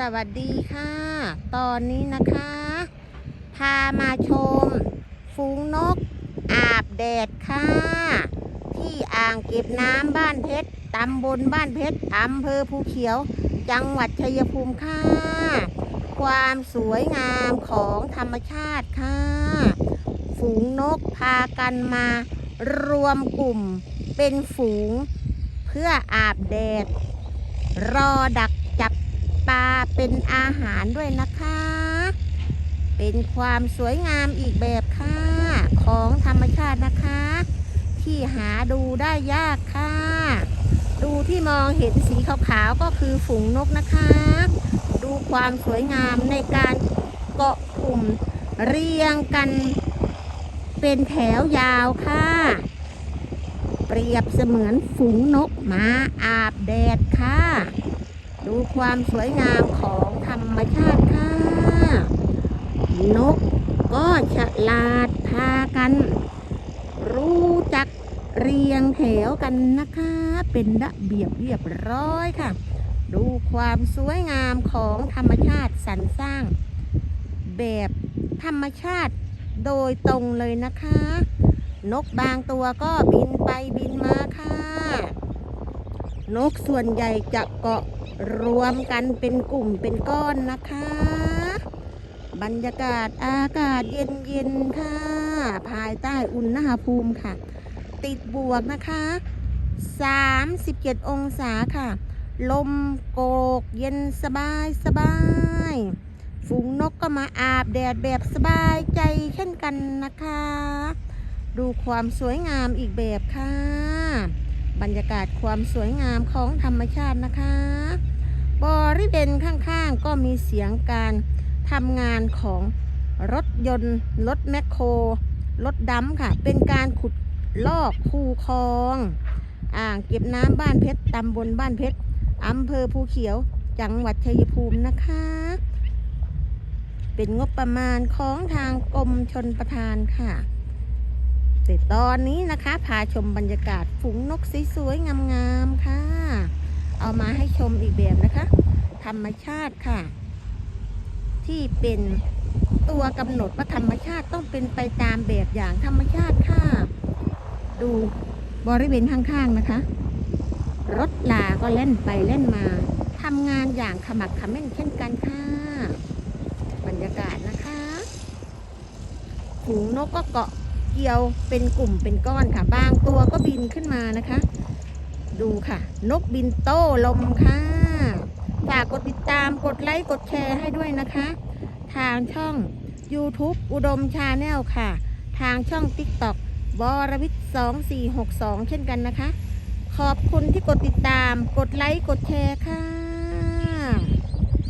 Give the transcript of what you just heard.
สวัสดีค่ะ ตอนนี้นะคะ พามาชม ฝูงนก อาบแดดค่ะ ที่อ่างเก็บน้ำบ้านเพชรตำบลบ้านเพชรอำเภอภูเขียว จังหวัดชัยภูมิค่ะ ความสวยงามของธรรมชาติค่ะ ฝูงนกพากันมารวมกลุ่มเป็นฝูง เพื่ออาบแดด รอดัก เป็นอาหารด้วยนะคะ เป็นความสวยงามอีกแบบค่ะ ของธรรมชาตินะคะ ที่หาดูได้ยากค่ะ ดูที่มองเห็นสีขาวๆก็คือฝูงนกนะคะ ดูความสวยงามในการเกาะกลุ่มเรียงกันเป็นแถวยาวค่ะ เปรียบเสมือนฝูงนกมาอาบแดดค่ะ ดูความสวยงามของธรรมชาติค่ะ นกก็ฉลาดพากัน รู้จักเรียงแถวกันนะคะ เป็นระเบียบเรียบร้อยค่ะ ดูความสวยงามของธรรมชาติสรรสร้าง แบบธรรมชาติโดยตรงเลยนะคะ นกบางตัวก็บินไปบินมาค่ะ นกส่วนใหญ่จะเกาะรวมกันเป็นกลุ่มเป็นก้อนนะคะ บรรยากาศอากาศเย็นๆค่ะ ภายใต้อุณหภูมิค่ะ ติดบวกนะคะ 37 องศาค่ะ ลมโกกเย็นสบายสบายฝูงนกก็มาอาบแดดแบบสบายใจเช่นกันนะคะ ดูความสวยงามอีกแบบค่ะ บรรยากาศความสวยงามของธรรมชาตินะคะ บริเวณข้างๆ ก็มีเสียงการทำงานของรถยนต์ รถแมคโคร รถดำค่ะ เป็นการขุดลอกคูคลอง อ่างเก็บน้ำบ้านเพชรตำบลบ้านเพชรอำเภอภูเขียว จังหวัดชัยภูมินะคะ เป็นงบประมาณของทางกรมชนประทานค่ะ แต่ตอนนี้นะคะ พาชมบรรยากาศฝูงนกสวยๆงามๆค่ะ เอามาให้ชมอีกแบบนะคะ ธรรมชาติค่ะ ที่เป็นตัวกำหนดว่าธรรมชาติต้องเป็นไปตามแบบอย่างธรรมชาติค่ะ ดูบริเวณข้างๆนะคะ รถลาก็เล่นไปเล่นมาทำงานอย่างขมักขม้นเช่นกันค่ะ บรรยากาศนะคะ ฝูงนกก็เกาะ เกียวเป็นกลุ่มเป็นก้อนค่ะ บางตัวก็บินขึ้นมานะคะ ดูค่ะ นกบินโต้ลมค่ะ ฝากกดติดตามกดไลค์กดแชร์ให้ด้วยนะคะ ทางช่อง YouTube อุดมชาแนลค่ะ ทางช่อง TikTok บรวิทย์2462 เช่นกันนะคะ ขอบคุณที่กดติดตาม กดไลค์ กดแชร์ค่ะ